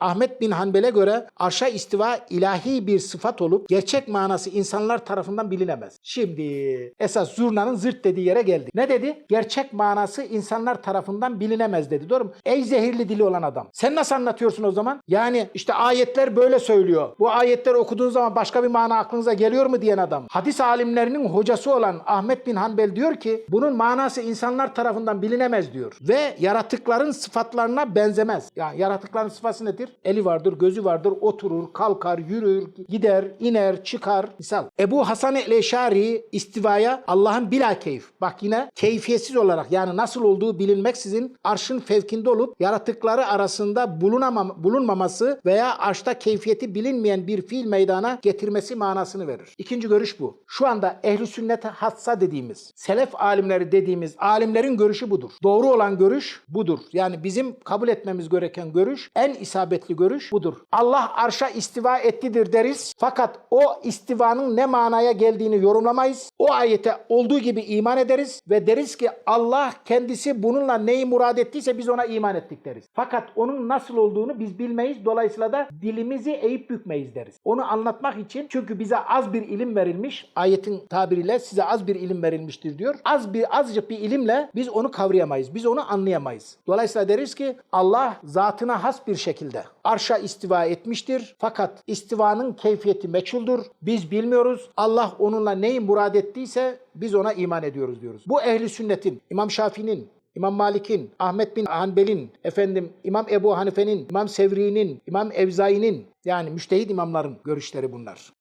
Ahmet bin Hanbel'e göre arşa istiva ilahi bir sıfat olup gerçek manası insanlar tarafından bilinemez. Şimdi esas zurnanın zırt dediği yere geldi. Ne dedi? Gerçek manası insanlar tarafından bilinemez dedi. Doğru mu? Ey zehirli dili olan adam. Sen nasıl anlatıyorsun o zaman? Yani işte ayetler böyle söylüyor. Bu ayetleri okuduğun zaman başka bir mana aklınıza geliyor mu diyen adam. Hadis alimlerinin hocası olan Ahmet bin Hanbel diyor ki bunun manası insanlar tarafından bilinemez diyor. Ve yaratıkların sıfatlarına benzemez. Yani yaratıkların sıfatı nedir? Eli vardır, gözü vardır, oturur, kalkar, yürür, gider, iner, çıkar. Misal. Ebu Hasan el-Eşari istivaya Allah'ın bila keyif. Bak yine keyfiyetsiz olarak yani nasıl olduğu bilinmeksizin arşın fevkinde olup yaratıkları arasında bulunamam, bulunmaması veya arşta keyfiyeti bilinmeyen bir fiil meydana getirmesi manasını verir. İkinci görüş bu. Şu anda ehli sünnete hassa dediğimiz, selef alimleri dediğimiz alimlerin görüşü budur. Doğru olan görüş budur. Yani bizim kabul etmemiz gereken görüş, en isabetli görüş budur. Allah arşa istiva ettidir deriz. Fakat o istivanın ne manaya geldiğini yorumlamayız. O ayete olduğu gibi iman ederiz ve deriz ki Allah kendisi bununla neyi murad ettiyse biz ona iman ettik deriz. Fakat onun nasıl olduğunu biz bilmeyiz. Dolayısıyla da dilimizi eğip bükmeyiz deriz. Onu anlatmak için çünkü bize az bir ilim verilmiş. Ayetin tabiriyle size az bir ilim verilmiştir diyor. Az bir azıcık bir ilimle biz onu kavrayamayız. Biz onu anlayamayız. Dolayısıyla deriz ki Allah zatına has bir şekilde arşa istiva etmiştir. Fakat istivanın keyfiyeti meçhuldur. Biz bilmiyoruz. Allah onunla neyi murad ettiyse biz ona iman ediyoruz diyoruz. Bu ehli sünnetin, İmam Şafii'nin, İmam Malik'in, Ahmet bin Hanbel'in, efendim İmam Ebu Hanife'nin, İmam Sevri'nin, İmam Evzai'nin yani müştehid imamların görüşleri bunlar.